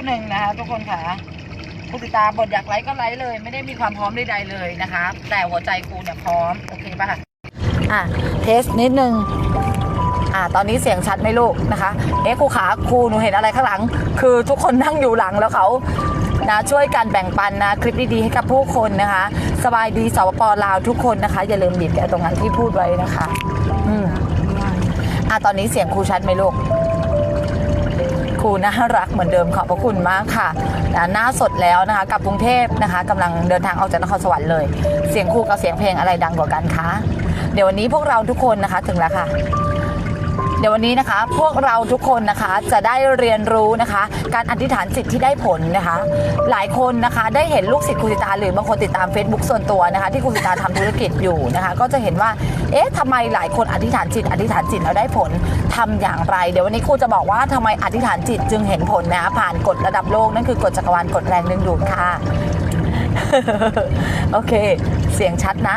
รู่หนึ่งนะคะทุกคนค่ะครูติตาบทอยากไลค์ก็ไลค์เลย ไม่ได้มีความพร้อมใดๆเลยนะคะ แต่หัวใจครูเนี่ยพร้อม โอเคป่ะคะอะเทสนิดนึงอ่าตอนนี้เสียงชัดไหมลูกนะคะ เอ๊ะครูขาครูหนูเห็นอะไรข้างหลัง คือทุกคนนั่งอยู่หลังแล้วเขานะช่วยกันแบ่งปันนะคลิปดีๆให้กับผู้คนนะคะ สบายดีสปปลาวทุกคนนะคะ อย่าลืมบีบแกะตรงนั้นที่พูดไว้นะคะ อืมอะตอนนี้เสียงครูชัดไหมลูก ครูน่ารักเหมือนเดิมขอบพระคุณมากค่ะนะหน้าสดแล้วนะคะกลับกรุงเทพนะคะกำลังเดินทางออกจากนครสวรรค์เลย เสียงครูกับเสียงเพลงอะไรดังกว่ากันคะเดี๋ยววันนี้พวกเราทุกคนนะคะถึงแล้วค่ะ เดี๋ยววันนี้นะคะ พวกเราทุกคนนะคะจะได้เรียนรู้นะคะ การอธิษฐานจิตที่ได้ผลนะคะ หลายคนนะคะได้เห็นลูกศิษย์ครูสิตาหรือบางคนติดตาม Facebook ส่วนตัวนะคะ ที่ครูสิตาทำธุรกิจอยู่นะคะ ก็จะเห็นว่าเอ๊ะทำไมหลายคนอธิษฐานจิต อธิษฐานจิตแล้วได้ผลทำอย่างไร เดี๋ยววันนี้ครูจะบอกว่าทำไมอธิษฐานจิตจึงเห็นผลนะผ่านกฎระดับโลกนั่นคือกฎจักรวาลกฎแรงดึงดูดค่ะ โอเค เสียงชัดนะ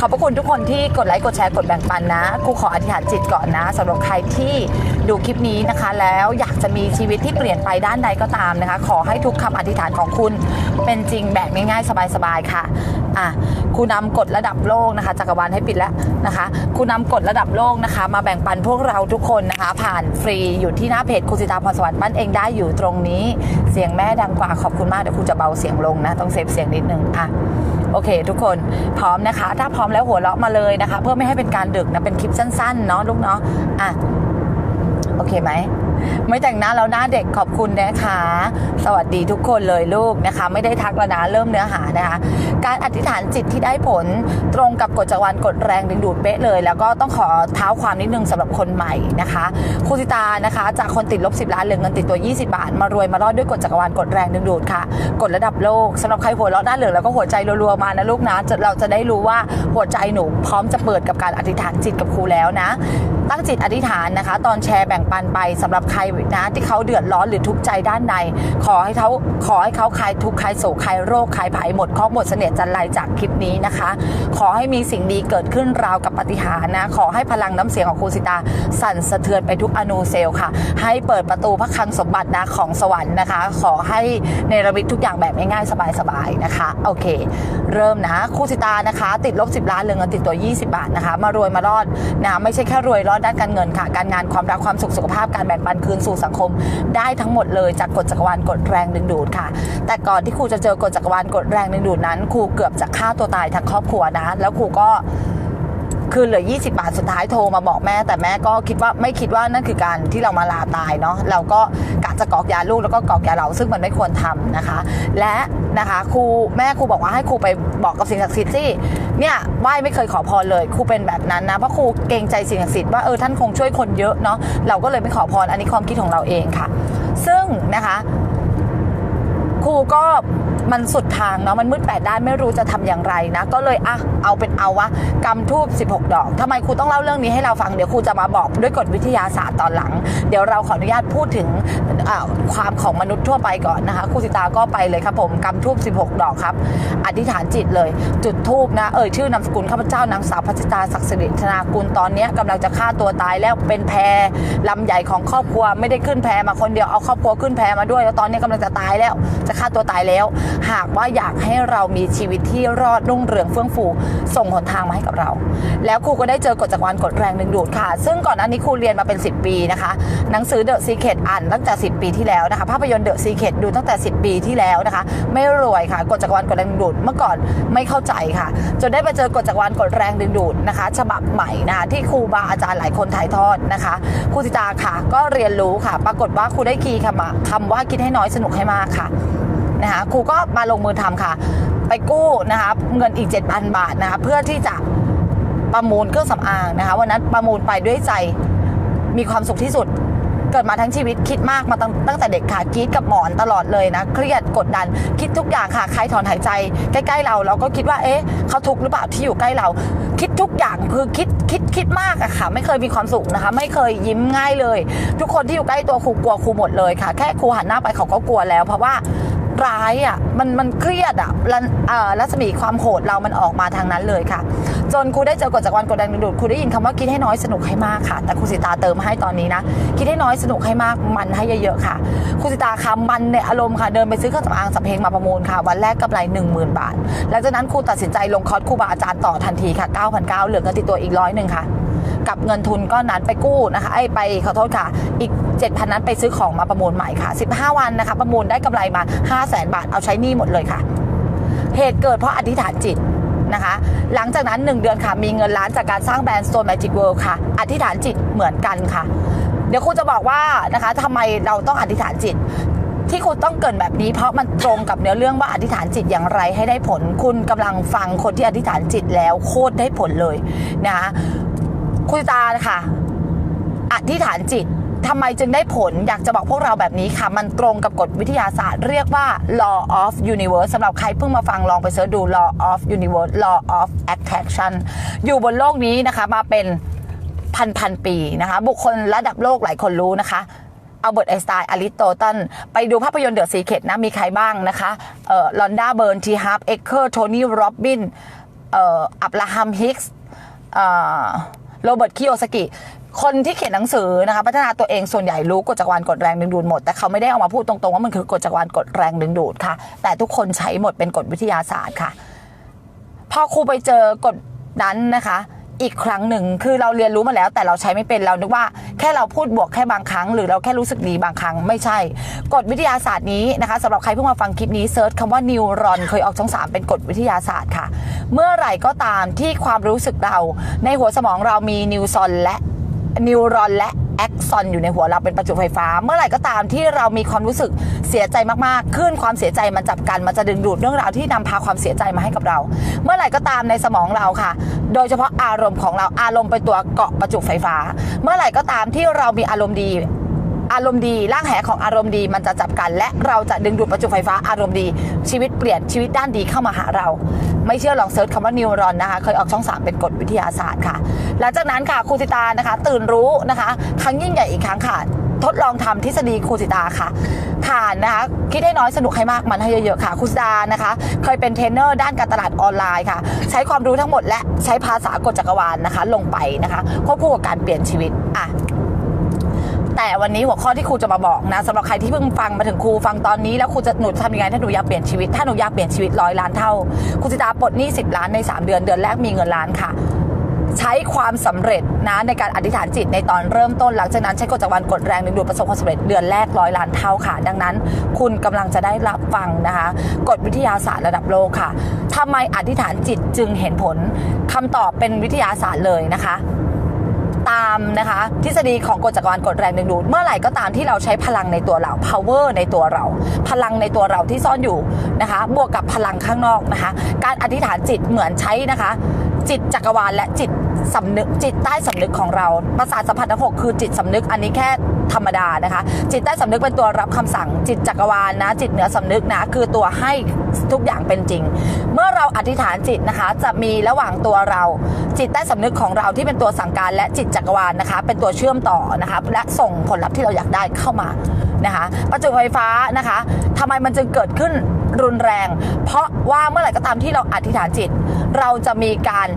ขอบพระคุณทุกคนที่กดไลค์กดแชร์กดแบ่งปันนะครูขออธิษฐานจิตก่อนนะสำหรับใครที่ดูคลิปนี้นะคะ แล้วอยากจะมีชีวิตที่เปลี่ยนไปด้านใดก็ตามนะคะ ขอให้ทุกคำอธิษฐานของคุณเป็นจริงแบบง่ายๆ สบายๆค่ะ อะครูนำกฎระดับโลกนะคะจักรวาลให้ปิดแล้วนะคะครูนำกฎระดับโลกนะคะ มาแบ่งปันพวกเราทุกคนนะคะ ผ่านฟรีอยู่ที่หน้าเพจครูสิตาพรสวรรค์บ้านเองได้อยู่ตรงนี้ เสียงแม่ดังกว่าขอบคุณมากเดี๋ยวครูจะเบาเสียงลงนะ ต้องเซฟเสียงนิดนึงอะโอเค ทุกคนพร้อมนะคะ ถ้าพร้อมแล้วหัวเราะมาเลยนะคะ เพื่อไม่ให้เป็นการดึกนะเป็นคลิปสั้นๆเนาะลูกเนาะอะโอเคไหม ไม่แต่งหน้าแล้วหน้าเด็กขอบคุณนะคะ สวัสดีทุกคนเลยลูกนะคะ ไม่ได้ทักแล้วนะเริ่มเนื้อหานะคะ การอธิษฐานจิตที่ได้ผลตรงกับกฎจักรวาลกฎแรงดึงดูดเป๊ะเลย แล้วก็ต้องขอเท้าความนิดนึงสำหรับคนใหม่นะคะครูสิตานะคะ จากคนติดลบ10ล้านเหลือเงินติดตัว 20 บาท มารวยมารอดด้วยกฎจักรวาลกฎแรงดึงดูดค่ะกฎระดับโลกสำหรับใครหัวเราะด้าเหลืองแล้วก็หัวใจรัวๆมานะลูกนะเราจะได้รู้ว่าหัวใจหนูพร้อมจะเปิดกับการอธิษฐานจิตกับครูแล้วนะ ตั้งจิตอธิษฐานนะคะ ตอนแชร์แบ่งปันไปสำหรับใครนะที่เขาเดือดร้อนหรือทุกข์ใจด้านใน ขอให้เขาขอให้เขาคลายทุกข์คลายโศกคลายโรคคลายภัยหมดข้อหมดเสน่ห์จันไรจากคลิปนี้นะคะ ขอให้มีสิ่งดีเกิดขึ้นราวกับปาฏิหารนะขอให้พลังน้ำเสียงของครูสิตาสั่นสะเทือนไปทุกอนูเซลค่ะ ให้เปิดประตูพระคังสมบัตินะของสวรรค์นะคะ ขอให้ในระมิตทุกอย่างแบบง่ายๆสบายๆนะคะ โอเค เริ่มนะครูสิตานะคะ ติดลบ10ล้านเหลือเงินติดตัว 20 บาทนะคะ มารวยมารอดนะไม่ใช่แค่รวยรอดด้านการเงินค่ะ การงานความรักความสุขสุขภาพการแบ่งปันคืนสู่สังคม ได้ทั้งหมดเลยจากกฎจักรวาลกฎแรงดึงดูดค่ะ แต่ก่อนที่ครูจะเจอกฎจักรวาลกฎแรงดึงดูดนั้นครูเกือบจะฆ่าตัวตายทั้งครอบครัวนะ แล้วครูก็ คือเหลือ 20 บาทสุดท้ายโทรมาบอกแม่ แต่แม่ก็คิดว่าไม่คิดว่านั่นคือการที่เรามาลาตายเนาะเราก็กะจะกอกยาลูกแล้วก็กอกยาเราซึ่งมันไม่ควรทำนะคะ และนะคะครูแม่ครูบอกว่าให้ครูไปบอกกับสิ่งศักดิ์สิทธิ์ที่เนี่ยไหว้ไม่เคยขอพรเลยครูเป็นแบบนั้นนะเพราะครูเกรงใจสิ่งศักดิ์สิทธิ์ว่าเออท่านคงช่วยคนเยอะเนาะเราก็เลยไม่ขอพรอันนี้ความคิดของเราเองค่ะ ซึ่งนะคะครูก็ มันสุดทางเนาะมันมืดแปดด้านไม่รู้จะทำอย่างไรนะ ก็เลยอะเอาเป็นเอาวะกำทูบ16 ดอกทำไมครูต้องเล่าเรื่องนี้ให้เราฟังเดี๋ยวครูจะมาบอกด้วยกฎวิทยาศาสตร์ตอนหลัง เดี๋ยวเราขออนุญาตพูดถึงความของมนุษย์ทั่วไปก่อนนะคะครูสิตาก็ไปเลยครับผมกำทูบ16 ดอกครับ อธิษฐานจิตเลย จุดทูบนะเอ่ยชื่อนามสกุลข้าพเจ้านางสาวพัชตาศักดิ์สิริธนากุลตอนนี้ยกำลังจะฆ่าตัวตายแล้วเป็นแพร ลำใหญ่ของครอบครัวไม่ได้ขึ้นแพมาคนเดียวเอาครอบครัวขึ้นแพมาด้วย แล้วตอนนี้กำลังจะตายแล้ว จะฆ่าตัวตายแล้ว หากว่าอยากให้เรามีชีวิตที่รอดรุ่งเรืองเฟื่องฟูส่งหนทางมาให้กับเรา แล้วครูก็ได้เจอกฎจักรวาลกฎแรงดึงดูดค่ะ ซึ่งก่อนหน้านี้ครูเรียนมาเป็น 10 ปีนะคะ หนังสือเดอะซีเค t อ่านตั้งแต่ 10 ปีที่แล้วนะคะภาพยนตร์เดอะซีเค t ดูตั้งแต่ 10 ปีที่แล้วนะคะ ไม่รวยค่ะกฎจักรวาลกฎแรงดึงดูดเมื่อก่อนไม่เข้าใจค่ะ จนได้มาเจอกฎจักรวาลกฎแรงดึงดูดนะคะ ฉบับใหม่นะคะที่ครูบาอาจารย์หลายคนถ่ายทอดนะคะครูสิตาค่ะ ก็เรียนรู้ค่ะ ปรากฏว่าครูได้คีย์คำว่าคำว่าคิดให้น้อยสนุกให้มากค่ะนะคะครูก็มาลงมือทำค่ะ ไปกู้นะคะเงินอีก 7,000 บาทนะคะเพื่อที่จะประมูลเครื่องสำอางนะคะวันนั้นประมูลไปด้วยใจมีความสุขที่สุด เกิดมาทั้งชีวิตคิดมากมาตั้งตั้งแต่เด็กค่ะกรีดกับหมอนตลอดเลยนะ เครียดกดดัน คิดทุกอย่างค่ะใครถอนหายใจ ใกล้ๆเราเราก็คิดว่าเอ๊ะเขาทุกข์หรือเปล่าที่อยู่ใกล้เรา คิดทุกอย่างคือคิดคิดคิดมากอะค่ะ ไม่เคยมีความสุขนะคะ ไม่เคยยิ้มง่ายเลย ทุกคนที่อยู่ใกล้ตัวครูกลัวครูหมดเลยค่ะ แค่ครูหันหน้าไปเขาก็กลัวแล้ว เพราะว่าร้ายอะมันมันเครียดอะรันเอ่อรัศมีความโหดเรามันออกมาทางนั้นเลยค่ะ จนครูได้เจอกฎจักรวาลกดแรงดึงดูดครูได้ยินคำว่าคิดให้น้อยสนุกให้มากค่ะ แต่ครูสิตาเติมให้ตอนนี้นะ คิดให้น้อยสนุกให้มากมันให้เยอะๆค่ะครูสิตาคะมันในอารมณ์ค่ะเดินไปซื้อเครื่องสำอางสำเพ็งมาประมูลค่ะ วันแรกกำไร 1 0,000 บาท หลังจากนั้นครูตัดสินใจลงคอร์สครูบาอาจารย์ต่อทันทีค่ะ9,900เหลือเงินติดตัวอีกร้อยหนึ่งค่ะกับเงินทุนก้อนนั้นไปกู้นะคะไอ้ไปขอโทษค่ะ อีก 7,000 นั้นไปซื้อของมาประมูลใหม่ค่ะ 15 วันนะคะ ประมูลได้กำไรมา 5 0 0 0 0 0 บาทเอาใช้หนี้หมดเลยค่ะ เหตุเกิดเพราะอธิษฐานจิต นะคะ หลังจากนั้น 1 เดือนค่ะ มีเงินล้านจากการสร้างแบรนด์ Stone Magic World ค่ะ อธิษฐานจิตเหมือนกันค่ะ เดี๋ยวครูจะบอกว่านะคะทำไมเราต้องอธิษฐานจิต ที่คุณต้องเกินแบบนี้เพราะมันตรงกับเนื้อเรื่องว่าอธิษฐานจิตอย่างไรให้ได้ผล คุณกำลังฟังคนที่อธิษฐานจิตแล้วโคตรได้ผลเลยนะคะคุณตาค่ะ อธิษฐานจิต ทำไมจึงได้ผลอยากจะบอกพวกเราแบบนี้ค่ะ มันตรงกับกฎวิทยาศาสตร์เรียกว่า law of universe สำหรับใครเพิ่งมาฟังลองไปเสิร์ชดู law of universe law of attraction อยู่บนโลกนี้นะคะมาเป็นพันพันปีนะคะ บุคคลระดับโลกหลายคนรู้นะคะอัลเบิร์ตไอสไตน์อริโตตัน ไปดูภาพยนตร์เดอะซีเคทนะ มีใครบ้างนะคะเอ่อลอนดาเบิร์น ทีฮาร์ปเอ็กเคอร์ โทนี่ โรบินเอ่ออับราฮัม ฮิกส์โรเบิร์ต คิโอสกิ คนที่เขียนหนังสือนะคะพัฒนาตัวเองส่วนใหญ่รู้กฎจักรวาลกฎแรงดึงดูดหมด แต่เขาไม่ได้เอามาพูดตรงๆว่ามันคือกฎจักรวาลกฎแรงดึงดูดค่ะ แต่ทุกคนใช้หมดเป็นกฎวิทยาศาสตร์ค่ะ พอครูไปเจอกฎนั้นนะคะอีกครั้งหนึ่งคือเราเรียนรู้มาแล้วแต่เราใช้ไม่เป็นเรานึกว่าแค่เราพูดบวกแค่บางครั้ง หรือเราแค่รู้สึกดีบางครั้งไม่ใช่ กฎวิทยาศาสตร์นี้นะคะสำหรับใครเพิ่งมาฟังคลิปนี้เซิร์ชคำว่านิวรอนเคยออกช่องสามเป็นกฎวิทยาศาสตร์ค่ะ เมื่อไหร่ก็ตามที่ความรู้สึกเรา ในหัวสมองเรามีนิวซอนและ นิวรอนและแอคซอนอยู่ในหัวเราเป็นประจุไฟฟ้า เมื่อไหร่ก็ตามที่เรามีความรู้สึกเสียใจมากๆขึ้นความเสียใจมันจับกันมันจะดึงดูดเรื่องราวที่นำพาความเสียใจมาให้กับเรา เมื่อไหร่ก็ตามในสมองเราค่ะ โดยเฉพาะอารมณ์ของเราอารมณ์เป็นตัวเกาะประจุไฟฟ้า เมื่อไหร่ก็ตามที่เรามีอารมณ์ดี อารมณ์ดีร่างแหของอารมณ์ดีมันจะจับกัน และเราจะดึงดูดประจุไฟฟ้าอารมณ์ดี ชีวิตเปลี่ยนชีวิตด้านดีเข้ามาหาเรา ไม่เชื่อลองเซิร์ชคำว่านิวรอนนะคะ เคยออกช่องสามเป็นกฎวิทยาศาสตร์ค่ะ หลังจากนั้นค่ะครูสิตานะคะ ตื่นรู้นะคะครั้งยิ่งใหญ่อีกครั้งค่ะ ทดลองทำทฤษฎีครูสิตาค่ะผ่านนะคะคิดให้น้อยสนุกให้มากมันให้เยอะๆค่ะครูสิตานะคะ เคยเป็นเทรนเนอร์ด้านการตลาดออนไลน์ค่ะ ใช้ความรู้ทั้งหมดและใช้ภาษากฎจักรวาลนะคะ ลงไปนะคะควบคู่กับการเปลี่ยนชีวิตอะ แต่วันนี้หัวข้อที่ครูจะมาบอกนะสำหรับใครที่เพิ่งฟังมาถึงครูฟังตอนนี้แล้วครูจะหนูจะทำยังไงถ้าหนูอยากเปลี่ยนชีวิตถ้าหนูอยากเปลี่ยนชีวิตร้อยล้านเท่าครูจิตาปลดหนี้10ล้านใน 3 เดือนเดือนแรกมีเงินล้านค่ะใช้ความสำเร็จนะในการอธิษฐานจิตในตอนเริ่มต้นหลังจากนั้นใช้กฎจักรวาลกดแรงดึงดูดประสบความสำเร็จเดือนแรกร้อยล้านเท่าค่ะ ดังนั้น คุณกำลังจะได้รับฟังนะคะกฎวิทยาศาสตร์ระดับโลกค่ะทำไมอธิษฐานจิตจึงเห็นผลคำตอบเป็นวิทยาศาสตร์เลยนะคะ ตามนะคะ ทฤษฎีของกฎจักรวาลกฎแรงดึงดูดเมื่อไหร่ก็ตามที่เราใช้พลังในตัวเรา power ในตัวเรา พลังในตัวเราที่ซ่อนอยู่นะคะ บวกกับพลังข้างนอกนะคะ การอธิษฐานจิตเหมือนใช้นะคะ จิตจักรวาลและจิตสำนึกจิตใต้สำนึกของเรา ประสาทสัมผัสทั้งหกคือจิตสำนึกอันนี้แค่ ธรรมดานะคะ จิตใต้สำนึกเป็นตัวรับคำสั่ง จิตจักรวาลนะจิตเหนือสำนึกนะ คือตัวให้ทุกอย่างเป็นจริง เมื่อเราอธิษฐานจิตนะคะ จะมีระหว่างตัวเรา จิตใต้สำนึกของเราที่เป็นตัวสั่งการ และจิตจักรวาลนะคะ เป็นตัวเชื่อมต่อนะคะและส่งผลลัพธ์ที่เราอยากได้เข้ามานะคะประจุไฟฟ้านะคะทำไมมันจึงเกิดขึ้นรุนแรง เพราะว่าเมื่อไหร่ก็ตามที่เราอธิษฐานจิต เราจะมีการ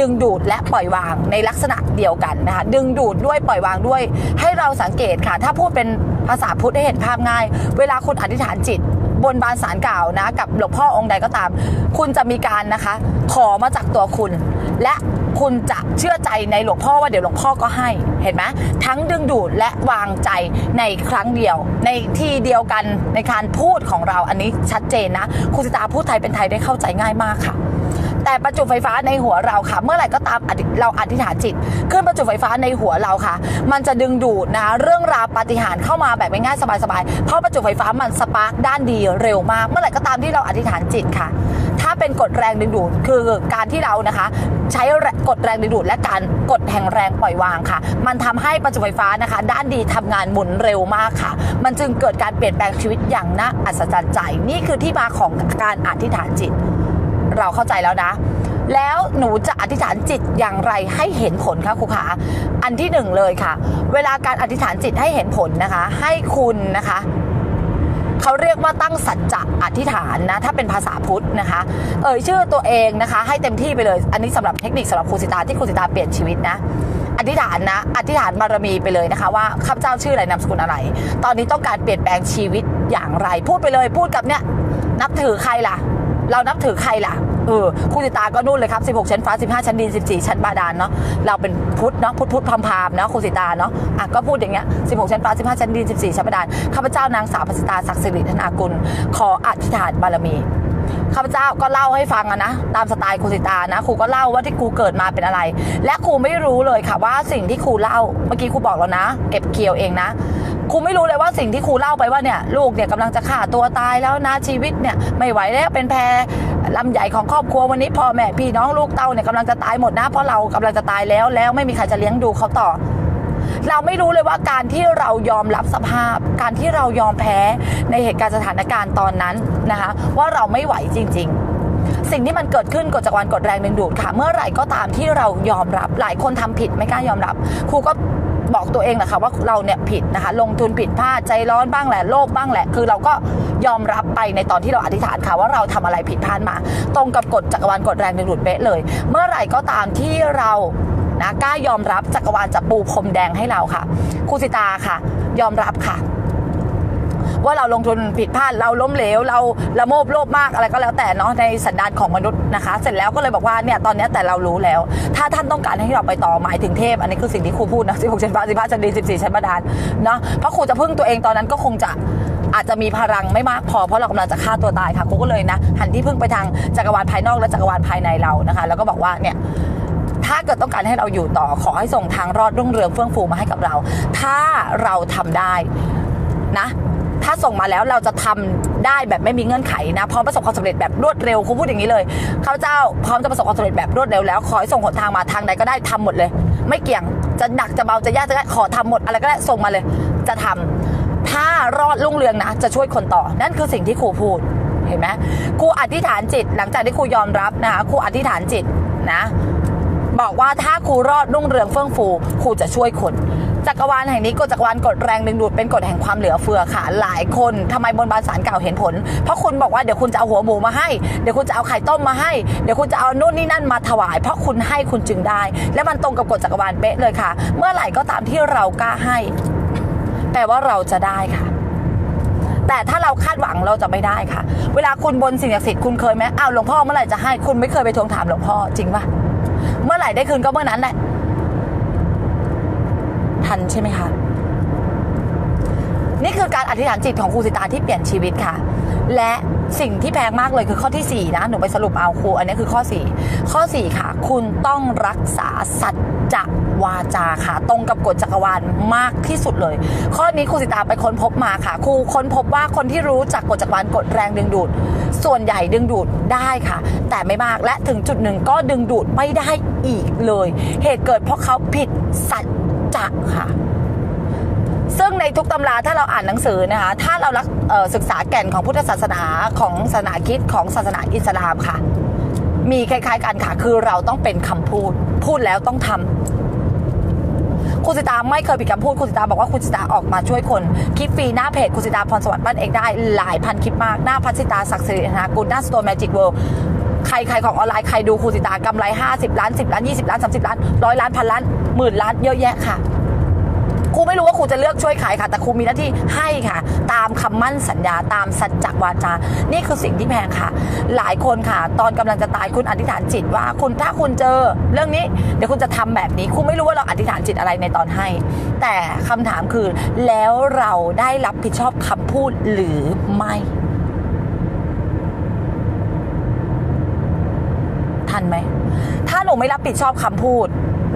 ดึงดูดและปล่อยวางในลักษณะเดียวกันนะคะดึงดูดด้วยปล่อยวางด้วย ให้เราสังเกตค่ะ ถ้าพูดเป็นภาษาพุทธให้เห็นภาพง่าย เวลาคุณอธิษฐานจิต บนบานสารกล่าวนะ กับหลวงพ่อองค์ใดก็ตาม คุณจะมีการนะคะ ขอมาจากตัวคุณ และคุณจะเชื่อใจในหลวงพ่อว่าเดี๋ยวหลวงพ่อก็ให้เห็นไหมทั้งดึงดูดและวางใจในครั้งเดียว ในที่เดียวกันในการพูดของเราอันนี้ชัดเจนนะคุณสิตาพูดไทยเป็นไทยได้เข้าใจง่ายมากค่ะ แต่ประจุไฟฟ้าในหัวเราค่ะ เมื่อไหร่ก็ตามเราอธิษฐานจิตขึ้นประจุไฟฟ้าในหัวเราค่ะ มันจะดึงดูดนะเรื่องราวปาฏิหาริย์เข้ามาแบบง่ายๆสบายๆเพราะประจุไฟฟ้ามันสปาร์กด้านดีเร็วมาก เมื่อไหร่ก็ตามที่เราอธิษฐานจิตค่ะ ถ้าเป็นกฎแรงดึงดูดคือการที่เรานะคะ ใช้กฎแรงดึงดูดและการกดแห่งแรงปล่อยวางค่ะ มันทำให้ประจุไฟฟ้านะคะ ด้านดีทำงานหมุนเร็วมากค่ะ มันจึงเกิดการเปลี่ยนแปลงชีวิตอย่างน่าอัศจรรย์ใจ นี่คือที่มาของการอธิษฐานจิต เราเข้าใจแล้วนะ แล้วหนูจะอธิษฐานจิตอย่างไรให้เห็นผลคะครูขาอันที่หนึ่งเลยค่ะ เวลาการอธิษฐานจิตให้เห็นผลนะคะ ให้คุณนะคะเขาเรียกว่าตั้งสัจจะอธิษฐานนะ ถ้าเป็นภาษาพุทธนะคะ เอ่ยชื่อตัวเองนะคะ ให้เต็มที่ไปเลย อันนี้สำหรับเทคนิคสำหรับครูสิตาที่ครูสิตาเปลี่ยนชีวิตนะอธิษฐานนะอธิษฐานบารมีไปเลยนะคะว่าข้าพเจ้าชื่ออะไรนามสกุลอะไร ตอนนี้ต้องการเปลี่ยนแปลงชีวิตอย่างไร พูดไปเลยพูดกับเนี่ยนับถือใครล่ะ เรานับถือใครล่ะเออครูสิตาก็นู่นเลยครับ 16 ชั้นฟ้า 15 ชั้นดิน 14 ชั้นบาดาลเนาะเราเป็นพุทธเนาะพุทธพุทธพามพามเนาะครูสิตาเนาะอะก็พูดอย่างเงี้ย 16 ชั้นฟ้า 15 ชั้นดิน 14 ชั้นบาดาลข้าพเจ้านางสาวพัสตาศักดิ์สิริธนากุลขออธิษฐานบารมีข้าพเจ้าก็เล่าให้ฟังอะนะตามสไตล์ครูสิตานะครูก็เล่าว่าที่ครูเกิดมาเป็นอะไร และครูไม่รู้เลยค่ะว่าสิ่งที่ครูเล่าเมื่อกี้ครูบอกแล้วนะ เก็บเกี่ยวเองนะ ครูไม่รู้เลยว่าสิ่งที่ครูเล่าไปว่าเนี่ยลูกเนี่ยกำลังจะฆ่าตัวตายแล้วนะชีวิตเนี่ยไม่ไหวแล้วเป็นแพรลำใหญ่ของครอบครัววันนี้พ่อแม่พี่น้องลูกเต้าเนี่ยกำลังจะตายหมดนะเพราะเรากำลังจะตายแล้วแล้วไม่มีใครจะเลี้ยงดูเขาต่อ เราไม่รู้เลยว่าการที่เรายอมรับสภาพ การที่เรายอมแพ้ในเหตุการณ์สถานการณ์ตอนนั้นนะคะ ว่าเราไม่ไหวจริง ๆสิ่งที่มันเกิดขึ้นกฎจักรวาลกฎแรงดึงดูดค่ะ เมื่อไหร่ก็ตามที่เรายอมรับ หลายคนทำผิดไม่กล้ายอมรับ ครูก็ บอกตัวเองแหละค่ะว่าเราเนี่ยผิดนะคะ ลงทุนผิดพลาดใจร้อนบ้างแหละโลภบ้างแหละ คือเราก็ยอมรับไปในตอนที่เราอธิษฐานค่ะว่าเราทำอะไรผิดพลาดมา ตรงกับกฎจักรวาลกฎแรงดึงดูดเป๊ะเลย เมื่อไหร่ก็ตามที่เรานะกล้ายอมรับจักรวาลจะปูพรมแดงให้เราค่ะครูสิตาค่ะ ยอมรับค่ะ ว่าเราลงทุนผิดพลาดเราล้มเหลวเราละโมบโลภมากอะไรก็แล้วแต่เนาะในสันดานของมนุษย์นะคะ เสร็จแล้วก็เลยบอกว่าเนี่ยตอนนี้แต่เรารู้แล้ว ถ้าท่านต้องการให้เราไปต่อหมายถึงเทพ อันนี้คือสิ่งที่ครูพูดนะ16ชั้นฟ้า15ชั้นดิน14ชั้นบาดาลเนาะเพราะครูจะพึ่งตัวเองตอนนั้นก็คงจะอาจจะมีพลังไม่มากพอเพราะเรากำลังจะฆ่าตัวตายค่ะครูก็เลยนะ หันที่พึ่งไปทางจักรวาลภายนอกและจักรวาลภายในเรานะคะ แล้วก็บอกว่าเนี่ยถ้าเกิดต้องการให้เราอยู่ต่อขอให้ส่งทางรอดรุ่งเรืองเฟื่องฟูมาให้กับเรา ถ้าเราทำได้นะ ถ้าส่งมาแล้วเราจะทำได้แบบไม่มีเงื่อนไขนะพร้อมประสบความสำเร็จแบบรวดเร็วครูพูดอย่างนี้เลยข้าพเจ้าพร้อมจะประสบความสำเร็จแบบรวดเร็วแล้วขอให้ส่งหนทางมาทางใดก็ได้ทำหมดเลย ไม่เกี่ยงจะหนักจะเบาจะยากจะง่ายขอทำหมดอะไรก็ได้ส่งมาเลย จะทำถ้ารอดรุ่งเรืองนะจะช่วยคนต่อ นั่นคือสิ่งที่ครูพูดเห็นไหมครูอธิษฐานจิต หลังจากที่ครูยอมรับนะคะครูอธิษฐานจิตนะ บอกว่าถ้าครูรอดรุ่งเรืองเฟื่องฟูครูจะช่วยคน จักรวาลแห่งนี้กฎจักรวาลกฎแรงดึงดูดเป็นกฎแห่งความเหลือเฟือค่ะ หลายคนทำไมบนบานสารเก่าเห็นผล เพราะคุณบอกว่าเดี๋ยวคุณจะเอาหัวหมูมาให้ เดี๋ยวคุณจะเอาไข่ต้มมาให้ เดี๋ยวคุณจะเอานู่นนี่นั่นมาถวาย เพราะคุณให้คุณจึงได้ และมันตรงกับกฎจักรวาลเป๊ะเลยค่ะ เมื่อไหร่ก็ตามที่เรากล้าให้ แปลว่าเราจะได้ค่ะแต่ถ้าเราคาดหวังเราจะไม่ได้ค่ะ เวลาคุณบนสิ่งศักดิ์สิทธิ์คุณเคยไหมอ้าวหลวงพ่อเมื่อไหร่จะให้คุณไม่เคยไปทวงถามหลวงพ่อจริงปะเมื่อไหร่ได้คืนก็เมื่อนั้นแหละ ทันใช่ไหมคะ นี่คือการอธิษฐานจิตของครูสิตาที่เปลี่ยนชีวิตค่ะ และสิ่งที่แพงมากเลยคือข้อที่ 4 นะ หนูไปสรุปเอาครู อันนี้คือข้อ 4 ข้อ 4 ค่ะ คุณต้องรักษาสัจจะวาจาค่ะ ตรงกับกฎจักรวาลมากที่สุดเลย ข้อนี้ครูสิตาไปค้นพบมาค่ะ ครูค้นพบว่าคนที่รู้จักกฎจักรวาลกฎแรงดึงดูด ส่วนใหญ่ดึงดูดได้ค่ะ แต่ไม่มากและถึงจุดหนึ่งก็ดึงดูดไม่ได้อีกเลย เหตุเกิดเพราะเขาผิดสัจ จะค่ะ ซึ่งในทุกตำราถ้าเราอ่านหนังสือนะคะ ถ้าเรารักศึกษาแก่นของพุทธศาสนาของศาสนาคิดของศาสนาอิสลามค่ะ มีคล้าย ๆ กันค่ะ คือเราต้องเป็นคำพูด พูดแล้วต้องทำคุณสิตาไม่เคยผิดคำพูดคุณสิตาบอกว่าคุณสิตาออกมาช่วยคนคลิปฟรีหน้าเพจคุณสิตาพรสวรรค์ปั้นเองได้หลายพันคลิปมาก หน้าพัชสิตาศักดิ์สิริธนากุลหน้าสโตร์แมจิกเวิลด์ ใครใครของออนไลน์ใครดูคุณสิตากำไร 50 ล้าน 10 ล้าน 20 ล้าน 30 ล้านร้อยล้านพันล้านหมื่นล้านเยอะแยะค่ะครูไม่รู้ว่าครูจะเลือกช่วยขายค่ะแต่ครูมีหน้าที่ให้ค่ะ ตามคำมั่นสัญญาตามสัจจวาจา นี่คือสิ่งที่แพงค่ะ หลายคนค่ะ ตอนกำลังจะตายคุณอธิษฐานจิตว่าคุณถ้าคุณเจอเรื่องนี้เดี๋ยวคุณจะทำแบบนี้ครูไม่รู้ว่าเราอธิษฐานจิตอะไรในตอนให้ แต่คำถามคือแล้วเราได้รับผิดชอบคำพูดหรือไม่ ทันไหม ถ้า หนูไม่รับผิดชอบคำพูด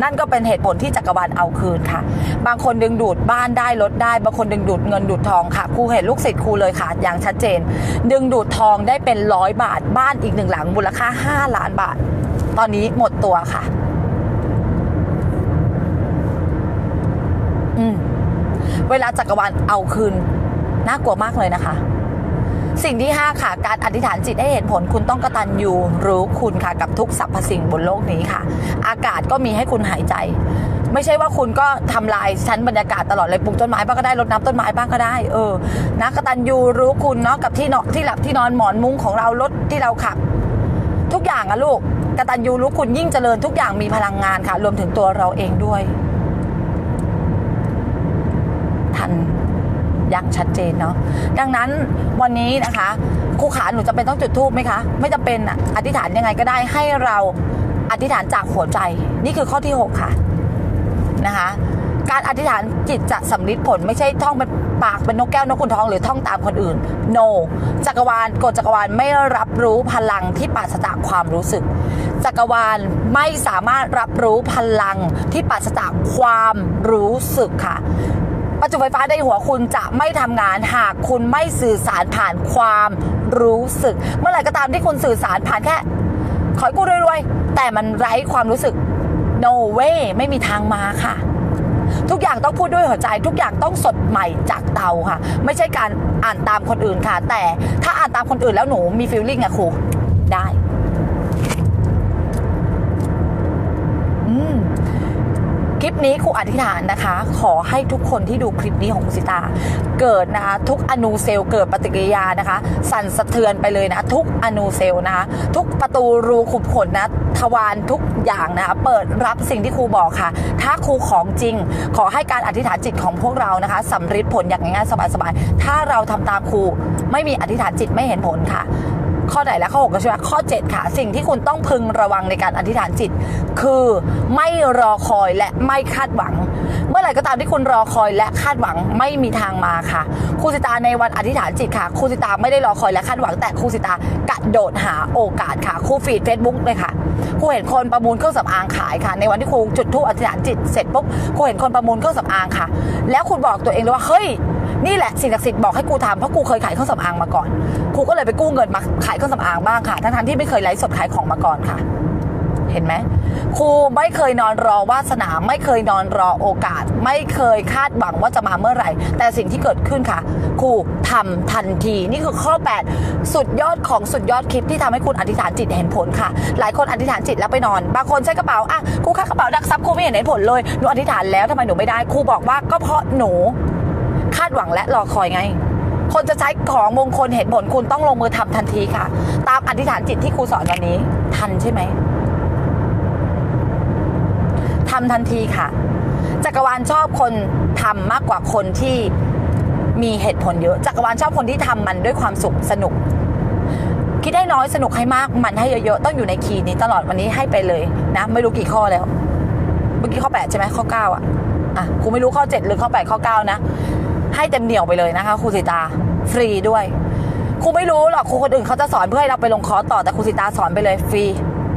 นั่นก็เป็นเหตุผลที่จักรวาลเอาคืนค่ะ บางคนดึงดูดบ้านได้รถได้บางคนดึงดูดเงินดูดทองค่ะครูเห็นลูกศิษย์ครูเลยค่ะ อย่างชัดเจน ดึงดูดทองได้เป็นร้อยบาท บ้านอีกหนึ่งหลังมูลค่า 5 ล้านบาท ตอนนี้หมดตัวค่ะ อืมเวลาจักรวาลเอาคืนน่ากลัวมากเลยนะคะ สิ่งที่ 5 ค่ะ การอธิษฐานจิตให้เห็นผลคุณต้องกตัญญูรู้คุณค่ะกับทุกสรรพสิ่งบนโลกนี้ค่ะ อากาศก็มีให้คุณหายใจ ไม่ใช่ว่าคุณก็ทำลายชั้นบรรยากาศตลอดเลยปลูกต้นไม้บ้างก็ได้รดน้ำต้นไม้บ้างก็ได้เออนะกตัญญูรู้คุณเนาะกับที่นอนที่หลับที่นอนหมอนมุ้งของเรารถที่เราขับ ทุกอย่างอะลูกกตัญญูรู้คุณยิ่งเจริญทุกอย่างมีพลังงานค่ะ รวมถึงตัวเราเองด้วย ทันอ ย่างชัดเจนเนาะดังนั้นวันนี้นะคะครูขาหนูจะเป็นต้องจุดทูบไหมคะ ไม่จำเป็นอะอธิษฐานยังไงก็ได้ให้เราอธิษฐานจากหัวใจนี่คือข้อที่ 6 ค่ะนะคะการอธิษฐานจิตจะสำลิดผลไม่ใช่ท่องเป็นปากเป็นนกแก้วนกขุนทองหรือท่องตามคนอื่น no จักรวาลกฎจักรวาลไม่รับรู้พลังที่ปราศจากความรู้สึก จักรวาลไม่สามารถรับรู้พลังที่ปราศจากความรู้สึกค่ะ ประจุไฟฟ้าในหัวคุณจะไม่ทำงานหากคุณไม่สื่อสารผ่านความรู้สึก เมื่อไหร่ก็ตามที่คุณสื่อสารผ่านแค่ ขอให้กูรวยๆแต่มันไร้ความรู้สึก no way ไม่มีทางมาค่ะ ทุกอย่างต้องพูดด้วยหัวใจ ทุกอย่างต้องสดใหม่จากเตาค่ะ ไม่ใช่การอ่านตามคนอื่นค่ะ แต่ถ้าอ่านตามคนอื่นแล้วหนูมีฟีลลิ่งอะครูได้ อืม คลิปนี้ครูอธิษฐานนะคะ ขอให้ทุกคนที่ดูคลิปนี้ของคุณสิตา เกิดนะคะทุกอนูเซลล์เกิดปฏิกิริยานะคะ สั่นสะเทือนไปเลยนะ ทุกอนูเซลล์นะคะ ทุกประตูรูขุมขนนะทวารทุกอย่างนะคะเปิดรับสิ่งที่ครูบอกค่ะ ถ้าครูของจริง ขอให้การอธิษฐานจิตของพวกเรานะคะสำเร็จผลอย่างง่ายๆสบายๆถ้าเราทำตามครูไม่มีอธิษฐานจิตไม่เห็นผลค่ะ ข้อไหนและข้อ6ก็ใช่ไหมข้อ 7 ค่ะ สิ่งที่คุณต้องพึงระวังในการอธิษฐานจิต คือไม่รอคอยและไม่คาดหวัง เมื่อไหร่ก็ตามที่คุณรอคอยและคาดหวังไม่มีทางมาค่ะครูสิตาในวันอธิษฐานจิตค่ะครูสิตาไม่ได้รอคอยและคาดหวัง แต่ครูสิตากระโดดหาโอกาสค่ะครูฟีดเฟซบุ๊กเลยค่ะครูเห็นคนประมูลเครื่องสำอางขายค่ะ ในวันที่ครูจุดธูปอธิษฐานจิตเสร็จปุ๊บครูเห็นคนประมูลเครื่องสำอางค่ะ แล้วคุณบอกตัวเองเลยว่าเฮ้ยนี่แหละสิ่งศักดิ์สิทธิ์บอกให้กูทำเพราะกูเคยขายเครื่องสำอางมาก่อน ครูก็เลยไปกู้เงินมาขายเครื่องสำอางบ้างค่ะ ทั้งๆที่ไม่เคยไลฟ์สดขายของมาก่อนค่ะ เห็นไหมครูไม่เคยนอนรอวาสนา ไม่เคยนอนรอโอกาส ไม่เคยคาดหวังว่าจะมาเมื่อไหร่ แต่สิ่งที่เกิดขึ้นค่ะ ครูทำทันที นี่คือข้อ 8 สุดยอดของสุดยอดคลิปที่ทำให้คุณอธิษฐานจิตเห็นผลค่ะ หลายคนอธิษฐานจิตแล้วไปนอน บางคนใช้กระเป๋าอะครูค่ากระเป๋าดักซับครูไม่เห็นเห็นผลเลยหนูอธิษฐานแล้วทำไมหนูไม่ได้ครูบอกว่าก็เพราะหนู คาดหวังและรอคอยไง คนจะใช้ของมงคลเห็นผลคุณต้องลงมือทำทันทีค่ะ ตามอธิษฐานจิตที่ครูสอนวันนี้ ทันใช่ไหมทำทันทีค่ะ จักรวาลชอบคนทำมากกว่าคนที่มีเหตุผลเยอะ จักรวาลชอบคนที่ทำมันด้วยความสุขสนุก คิดให้น้อยสนุกให้มากมันให้เยอะๆ ต้องอยู่ในคีย์นี้ตลอดวันนี้ให้ไปเลยนะ ไม่รู้กี่ข้อแล้ว เมื่อกี้ข้อ 8 ใช่ไหมข้อ 9 อะอะครูไม่รู้ข้อ 7 หรือข้อ 8 ข้อ 9 นะ ให้เต็มเหนียวไปเลยนะคะครูสิตาฟรีด้วยครูไม่รู้หรอกครูคนอื่นเขาจะสอนเพื่อให้เราไปลงคอร์สต่อแต่ครูสิตาสอนไปเลยฟรี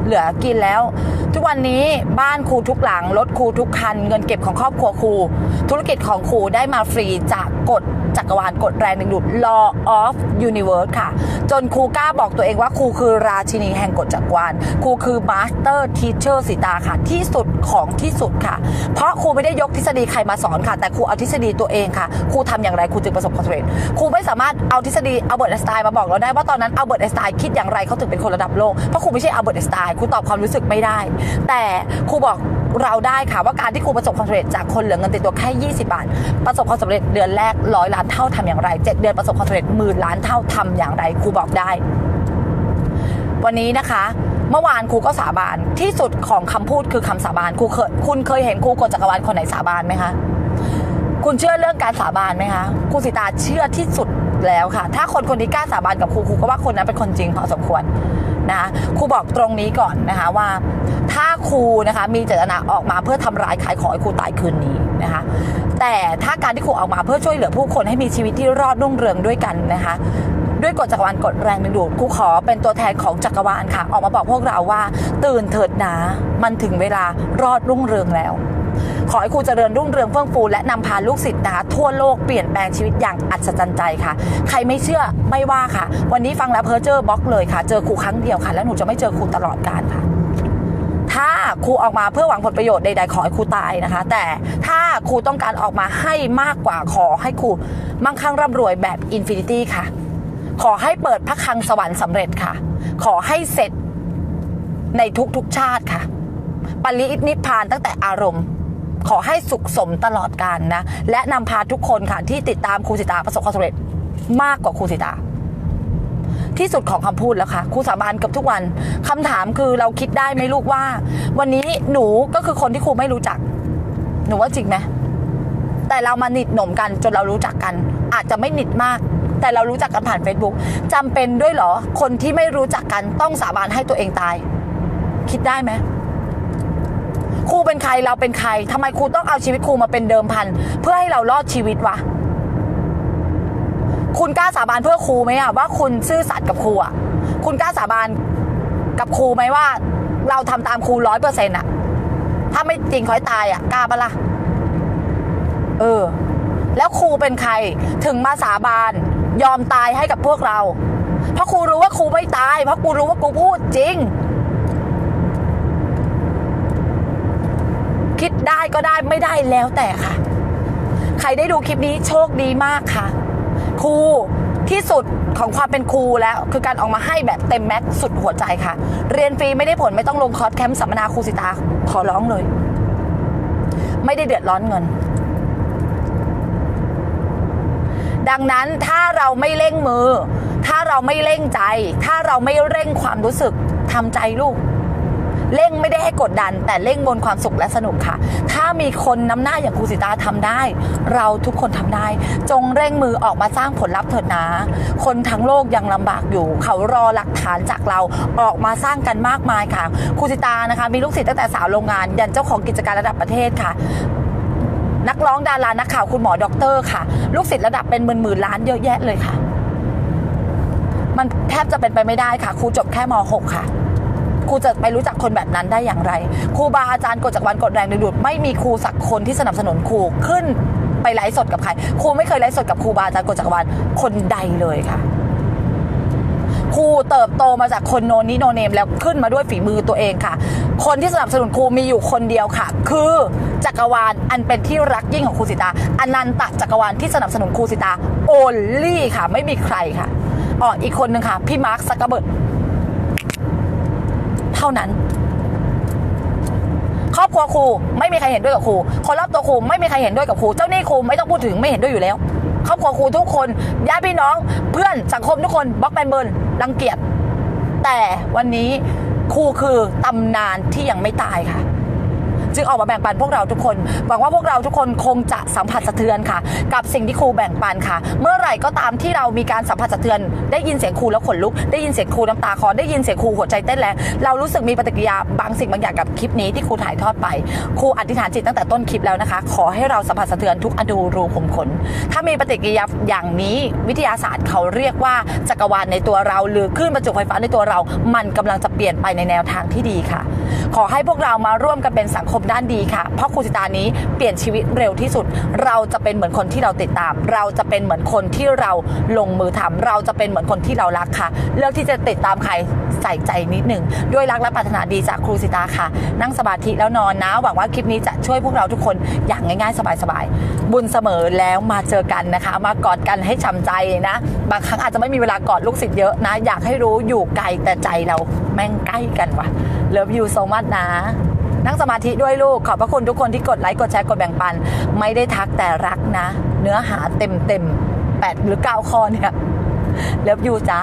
เหลือกินแล้ว ทุกวันนี้บ้านครูทุกหลังรถครูทุกคัน เงินเก็บของครอบครัวครู ธุรกิจของครูได้มาฟรีจากกฎจักรวาลกฎแรงดึงดูด law of universe ค่ะ จนครูกล้าบอกตัวเองว่าครูคือราชินีแห่งกฎจักรวาลครูคือ master teacher สิตาค่ะ ที่สุดของที่สุดค่ะ เพราะครูไม่ได้ยกทฤษฎีใครมาสอนค่ะ แต่ครูเอาทฤษฎีตัวเองค่ะ ครูทำอย่างไรครูจึงประสบความสำเร็จครูไม่สามารถเอาทฤษฎีอัลเบิร์ตไอน์สไตน์มาบอกเราได้ว่าตอนนั้นอัลเบิร์ตไอน์สไตน์คิดอย่างไรเขาถึงเป็นคนระดับโลกเพราะครูไม่ใช่อัลเบิร์ตไอน์สไตน์ครูตอบความรู้สึกไม่ได้แต่ครูบอกเราได้ค่ะว่าการที่ครูประสบความสำเร็จจากคนเหลือเงินติดตัวแค่ 20 บาท ประสบความสำเร็จเดือนแรกร้อยล้านเท่าทำอย่างไร 7 เดือนประสบความสำเร็จหมื่นล้านเท่าทำอย่างไรครูบอกได้ วันนี้นะคะเมื่อวานครูก็สาบานที่สุดของคำพูดคือคำสาบานครูเคยคุณเคยเห็นครูกฎจักรวาลคนไหนสาบานไหมคะ คุณเชื่อเรื่องการสาบานไหมคะครูสิตาเชื่อที่สุด แล้วค่ะ ถ้าคนคนนี้กล้าสาบานกับครูครูก็ว่าคนนั้นเป็นคนจริงพอสมควรนะคะครูบอกตรงนี้ก่อนนะคะว่า ถ้าครูนะคะมีเจตนาออกมาเพื่อทำร้ายขายของให้ครูตายคืนนี้นะคะแต่ถ้าการที่ครูออกมาเพื่อช่วยเหลือผู้คนให้มีชีวิตที่รอดรุ่งเรืองด้วยกันนะคะด้วยกฎจักรวาลกฎแรงดึงดูดครูขอเป็นตัวแทนของจักรวาลค่ะ ออกมาบอกพวกเราว่า ตื่นเถิดหนา มันถึงเวลารอดรุ่งเรืองแล้ว ขอให้ครูเจริญรุ่งเรืองเฟื่องฟูและนำพาลูกศิษย์นะคะทั่วโลกเปลี่ยนแปลงชีวิตอย่างอัศจรรย์ใจค่ะ ใครไม่เชื่อไม่ว่าค่ะ วันนี้ฟังแล้วเพอเจอร์บล็อกเลยค่ะ เจอครูครั้งเดียวค่ะ แล้วหนูจะไม่เจอครูตลอดกาลค่ะ ถ้าครูออกมาเพื่อหวังผลประโยชน์ใดๆขอให้ครูตายนะคะ แต่ถ้าครูต้องการออกมาให้มากกว่าขอให้ครูมั่งคั่งร่ำรวยแบบอินฟินิตี้ค่ะ ขอให้เปิดพระคลังสวรรค์สำเร็จค่ะ ขอให้เสร็จในทุกๆชาติค่ะปรินิพพานตั้งแต่อารมณ์ ขอให้สุขสมตลอดกาลนะ และนำพาทุกคนค่ะที่ติดตามครูสิตาประสบความสำเร็จมากกว่าครูสิตา ที่สุดของคำพูดแล้วค่ะครูสาบานเกับทุกวันคำถามคือเราคิดได้ไหมลูกว่า วันนี้หนูก็คือคนที่ครูไม่รู้จัก หนูว่าจริงไหมแต่เรามาหนิดหนมกันจนเรารู้จักกัน อาจจะไม่หนิดมาก แต่เรารู้จักกันผ่าน Facebook จำเป็นด้วยเหรอ คนที่ไม่รู้จักกันต้องสาบานให้ตัวเองตาย คิดได้ไหม ครูเป็นใครเราเป็นใครทำไมครูต้องเอาชีวิตครูมาเป็นเดิมพัน เพื่อให้เรารอดชีวิตวะคุณกล้าสาบานเพื่อครูไหมอะว่าคุณซื่อสัตย์กับครูอะคุณกล้าสาบานกับครูไหมว่า เราทำตามครูร้อยเปอร์เซ็นต์อะถ้าไม่จริงขอให้ตายอะกล้าปะล่ะเออ แล้วครูเป็นใครถึงมาสาบานยอมตายให้กับพวกเรา เพราะครูรู้ว่าครูไม่ตาย เพราะครูรู้ว่าครูพูดจริง คิดได้ก็ได้ไม่ได้แล้วแต่ค่ะ ใครได้ดูคลิปนี้โชคดีมากค่ะ ครูที่สุดของความเป็นครูแล้วคือการออกมาให้แบบเต็มแม็กซ์สุดหัวใจค่ะ เรียนฟรีไม่ได้ผลไม่ต้องลงคอร์สแคมป์สัมมนาครูสิตาขอร้องเลย ไม่ได้เดือดร้อนเงิน ดังนั้นถ้าเราไม่เร่งมือ ถ้าเราไม่เร่งใจ ถ้าเราไม่เร่งความรู้สึกทำใจลูก เร่งไม่ได้ให้กดดัน แต่เร่งบนความสุขและสนุกค่ะ ถ้ามีคนนำหน้าอย่างครูสิตาทำได้ เราทุกคนทำได้ จงเร่งมือออกมาสร้างผลลัพธ์เถิดนะ คนทั้งโลกยังลำบากอยู่ เขารอหลักฐานจากเราออกมาสร้างกันมากมายค่ะครูสิตานะคะ มีลูกศิษย์ตั้งแต่สาวโรงงาน ยันเจ้าของกิจการระดับประเทศค่ะนักร้องดารานักข่าวคุณหมอด็อกเตอร์ค่ะ ลูกศิษย์ระดับเป็นหมื่นหมื่นล้านเยอะแยะเลยค่ะ มันแทบจะเป็นไปไม่ได้ค่ะ ครูจบแค่ม .6 ค่ะ ครูจะไปรู้จักคนแบบนั้นได้อย่างไร ครูบาอาจารย์กฎจากรวันกฎแรงดึงดูดไม่มีครูสักคนที่สนับสนุนครูขึ้นไปไลฟ์สดกับใคร ครูไม่เคยไลฟ์สดกับครูบาอาจารย์กฎจากรวันคนใดเลยค่ะครูเติบโตมาจากคนโนนี้โนเนมแล้วขึ้นมาด้วยฝีมือตัวเองค่ะ คนที่สนับสนุนครูมีอยู่คนเดียวค่ะ คือจักรวาลอันเป็นที่รักยิ่งของครูสิตาอนันตจักรวาลที่สนับสนุนครูสิตาโอลลี่ค่ะ ไม่มีใครค่ะอ๋ออีกคนหนึ่งค่ะ พี่มาร์คซักเกอร์เบิร์ด ท่านั้น ครอบครัวครูไม่มีใครเห็นด้วยกับครูคนรอบตัวครูไม่มีใครเห็นด้วยกับครูเจ้าหนี้ครูไม่ต้องพูดถึงไม่เห็นด้วยอยู่แล้ว ครอบครัวครูทุกคนญาติพี่น้อง เพื่อนสังคมทุกคนบล็อกแมนเบิร์นรังเกียจแต่วันนี้ครูคือตำนานที่ยังไม่ตายค่ะ จึงออกมาแบ่งปันพวกเราทุกคนหวังว่าพวกเราทุกคนคงจะสัมผัสสะเทือนค่ะ กับสิ่งที่ครูแบ่งปันค่ะ เมื่อไหร่ก็ตามที่เรามีการสัมผัสสะเทือน ได้ยินเสียงครูแล้วขนลุก ได้ยินเสียงครูน้ำตาคลอได้ยินเสียงครูหัวใจเต้นแรงเรารู้สึกมีปฏิกิริยาบางสิ่งบางอย่างกับคลิปนี้ที่ครูถ่ายทอดไปครูอธิษฐานจิตตั้งแต่ต้นคลิปแล้วนะคะ ขอให้เราสัมผัสสะเทือนทุกอนูรูขุมขน ถ้ามีปฏิกิริยาอย่างนี้วิทยาศาสตร์เขาเรียกว่าจักรวาลในตัวเรา หรือคลื่นประจุไฟฟ้าในตัวเรา มันกำลังจะเปลี่ยนไปในแนวทางที่ดีค่ะ ขอให้พวกเรามาร่วมกันเป็นสังคมด้านดีค่ะ เพราะครูสิตานี้เปลี่ยนชีวิตเร็วที่สุด เราจะเป็นเหมือนคนที่เราติดตาม เราจะเป็นเหมือนคนที่เราลงมือทำเราจะเป็นเหมือนคนที่เรารักค่ะ เลือกที่จะติดตามใครใส่ใจนิดหนึ่งด้วยรักและปรารถนาดีจากครูสิตาค่ะ นั่งสมาธิแล้วนอนนะ หวังว่าคลิปนี้จะช่วยพวกเราทุกคนอย่างง่ายๆ สบายๆ บุญเสมอแล้วมาเจอกันนะคะ มากอดกันให้ช่ำใจนะ บางครั้งอาจจะไม่มีเวลากอดลูกศิษย์เยอะนะ อยากให้รู้อยู่ไกลแต่ใจเราแม่งใกล้กันว่ะเลิฟยูโซมัสนะ นั่งสมาธิด้วยลูก ขอบพระคุณทุกคนที่กดไลค์กดแชร์กดแบ่งปัน ไม่ได้ทักแต่รักนะ เนื้อหาเต็มเต็มแปดหรือเก้าข้อเนี่ยเลิฟยูจ้า